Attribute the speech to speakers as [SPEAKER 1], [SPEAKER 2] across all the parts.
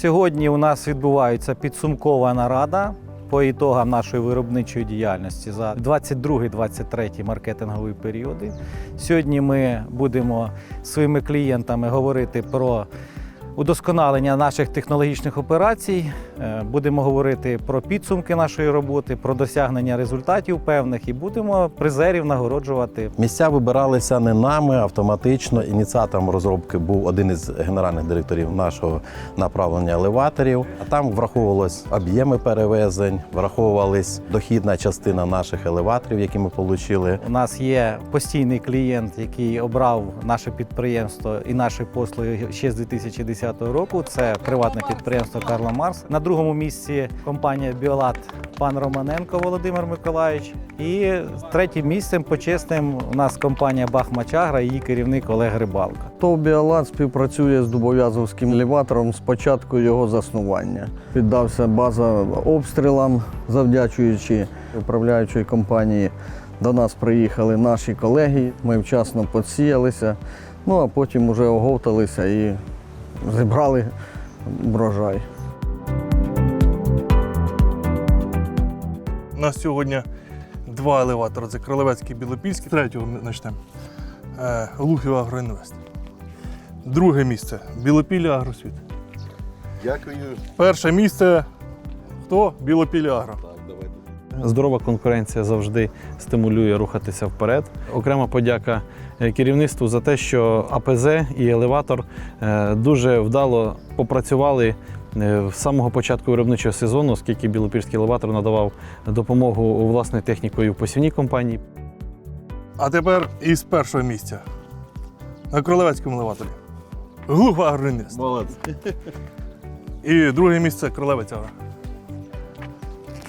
[SPEAKER 1] Сьогодні у нас відбувається підсумкова нарада по ітогам нашої виробничої діяльності за 22-23 маркетингові періоди. Сьогодні ми будемо своїми клієнтами говорити про удосконалення наших технологічних операцій. Е, Будемо говорити про підсумки нашої роботи, про досягнення результатів певних і будемо призерів нагороджувати.
[SPEAKER 2] Місця вибиралися не нами автоматично. Ініціатором розробки був один із генеральних директорів нашого направлення елеваторів. Там враховувалось об'єми перевезень, враховувались дохідна частина наших елеваторів, які ми отримали.
[SPEAKER 1] У нас є постійний клієнт, який обрав наше підприємство і наші послуги ще з 2010 року. Це приватне підприємство Карла Марс. На другому місці компанія Біолат пан Романенко Володимир Миколаївич. І третім місцем почесним у нас компанія Бахмачагра, її керівник Олег Рибалко.
[SPEAKER 3] ТОВ «Біолат» співпрацює з Дубов'язовським елеватором з початку його заснування. Піддався база обстрілам, завдячуючи управляючої компанії. До нас приїхали наші колеги, ми вчасно підсіялися, ну а потім вже оговталися і зібрали врожай.
[SPEAKER 4] У нас сьогодні два елеватори. Це Кролевецький і Білопільський. Третього ми почнемо. Е, Лухів Агроінвест. Друге місце Білопілля Агросвіт.
[SPEAKER 2] Дякую.
[SPEAKER 4] Перше місце хто? Білопілля Агро.
[SPEAKER 5] Здорова конкуренція завжди стимулює рухатися вперед. Окрема подяка е, керівництву за те, що АПЗ і елеватор е, дуже вдало попрацювали е, з самого початку виробничого сезону, оскільки Білопільський елеватор надавав допомогу власною технікою в посівній компанії.
[SPEAKER 4] А тепер із першого місця. На Кролевецькому елеваторі. Глухов Агроінвест.
[SPEAKER 2] Молодець.
[SPEAKER 4] І друге місце Кролевець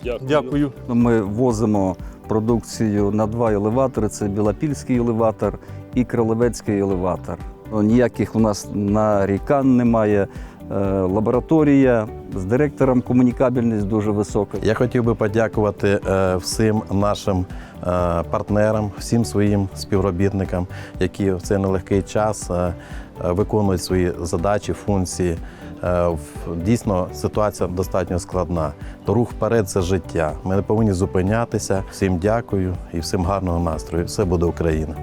[SPEAKER 4] Агро. Дякую.
[SPEAKER 6] Ми возимо продукцію на два елеватори: це Білопільський елеватор і Кролевецький елеватор. Ніяких у нас нарікань немає. Е, Лабораторія з директором комунікабельність дуже висока.
[SPEAKER 2] Я хотів би подякувати е, всім нашим е, партнерам, всім своїм співробітникам, які в цей нелегкий час виконують свої задачі, функції. Е, Дійсно, ситуація достатньо складна. То рух вперед це життя. Ми не повинні зупинятися. Всім дякую і всім гарного настрою. Все буде Україна.